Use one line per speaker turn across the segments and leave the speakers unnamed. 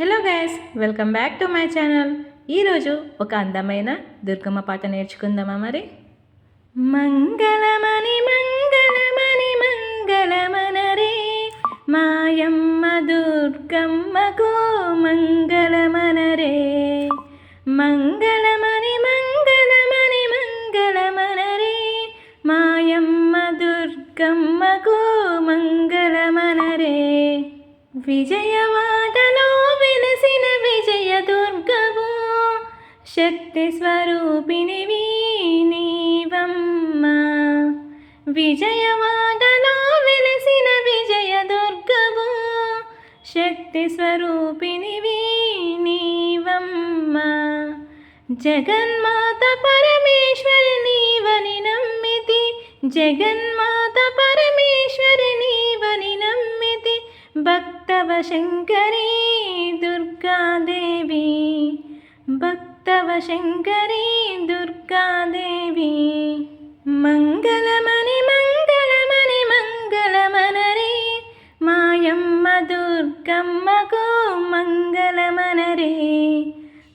Hello guys welcome back to my channel ఈరోజు ఒక అందమైన దుర్గమ్మ పాట నేర్చుకుందామా మరి? మంగళమణి మంగళమణి మంగళమనరే మాయమ్మ దుర్గమ్మకు మంగళమనరే. మంగళమణి మంగళమణి మంగళమనరే మాయమ్మ దుర్గమ్మకు మంగళమనరే. విజయవాడలో శక్తి స్వరూపిణివి నీవమ్మ విజయవాడలో వెలసిన విజయ దుర్గము. శక్తి స్వరూపిణివి నీవమ్మ జగన్మాత పరమేశ్వరి నీవని నమ్మితి. జగన్మాత పరమేశ్వరి నీవని నమ్మితి. భక్తవ శంకరీ దుర్గాదేవి. భక్ భక్తవ శంకరీ దుర్గాదేవి. మంగళమణి మంగళమణి మంగళమనరే. మాయమ్మ దుర్గమ్మకు మంగళమనరే.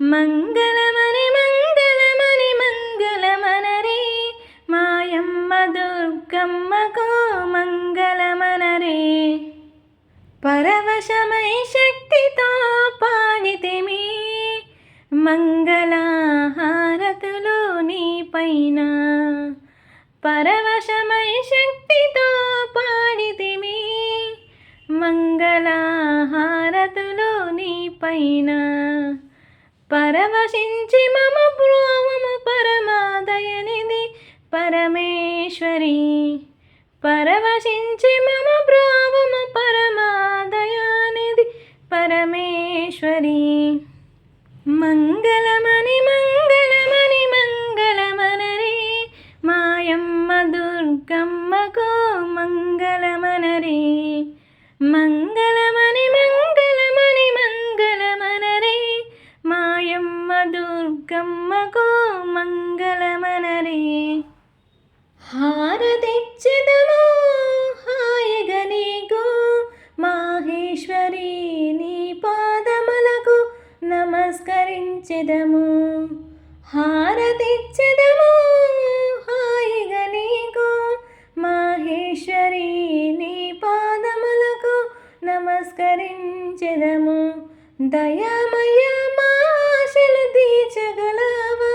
మంగళమణి మంగళమణి మంగళమనరే. మాయమ్మ దుర్గమ్మకు మంగళమనరే. పరవశమై శక్తితో పాడితిమి మంగళహారతులు నీ పైన పరవశమై శక్తితో పాడితిమి మంగళహారతులు నీ పైన పరవశించి మమ బ్రోవము పరమాదయనిది పరమేశ్వరి. పరవశించి మమ బ్రోవము పరమాదయానిది పరమేశ్వరి. మంగళమణి మంగళమణి మంగళమనరే మాయమ్మ దుర్గమ్మకు మంగళమనరే మంగళమణి మంగళమణి మంగళమనరే మాయమ్మ దుర్గమ్మకు మంగళమనరే హారతిచ్చదము హాయగ నీకు మాహేశ్వరీ. హారతిచ్చెదము హారతిచ్చెదము. హాయిగా నీకు మాహేశ్వరి నీ పాదములకు నమస్కరించెదము. దయామయ మాశలు తీర్చగలవా?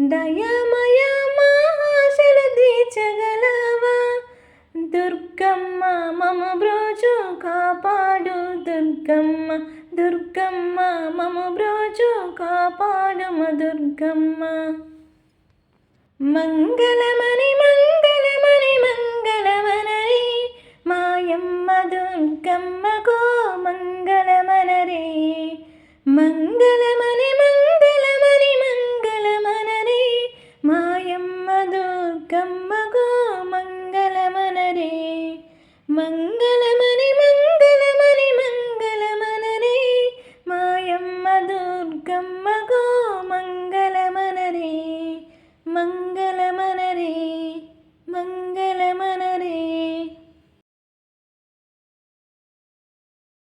దయామయ మాశలు తీర్చగలవా? దుర్గమ్మ మమ బ్రోజు కాపాడు దుర్గమ్మ దుర్గమ్మ మము బ్రోజు కాపాడమ దుర్గమ్మ. మంగళమని మంగళమని మంగళమనరే మాయమ్మ దుర్గమ్మకు మంగళమనరే. మంగళమని